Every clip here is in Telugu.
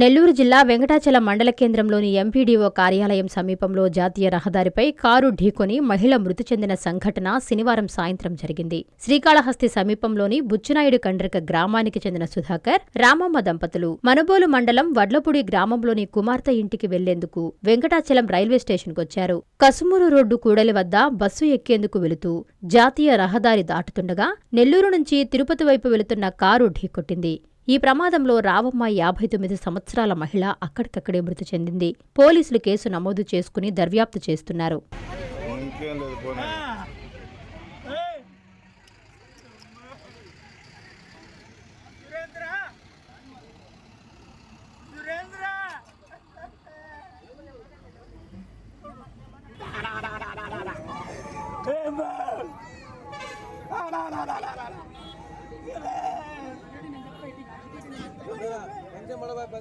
నెల్లూరు జిల్లా వెంకటాచలం మండల కేంద్రంలోని ఎంపీడీఓ కార్యాలయం సమీపంలో జాతీయ రహదారిపై కారు ఢీకొని మహిళ మృతి చెందిన సంఘటన శనివారం సాయంత్రం జరిగింది. శ్రీకాళహస్తి సమీపంలోని బుచ్చునాయుడు కండ్రిక గ్రామానికి చెందిన సుధాకర్ రామమ్మ దంపతులు మనుబోలు మండలం వడ్లపూడి గ్రామంలోని కుమార్తె ఇంటికి వెళ్ళేందుకు వెంకటాచలం రైల్వే స్టేషన్కొచ్చారు కసుమూరు రోడ్డు కూడలి వద్ద బస్సు ఎక్కేందుకు వెళుతూ జాతీయ రహదారి దాటుతుండగా నెల్లూరు నుంచి తిరుపతి వైపు వెళుతున్న కారు ఢీకొట్టింది. ఈ ప్రమాదంలో రావమ్మ యాభై తొమ్మిది సంవత్సరాల మహిళ అక్కడికక్కడే మృతి చెందింది. పోలీసులు కేసు నమోదు చేసుకుని దర్యాప్తు చేస్తున్నారు.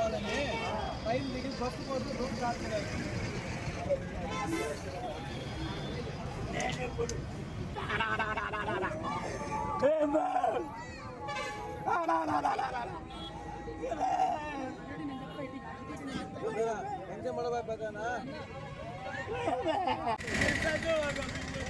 ఇంకేం లేదు పోనీ సురేంద్ర సురేంద్ర హలో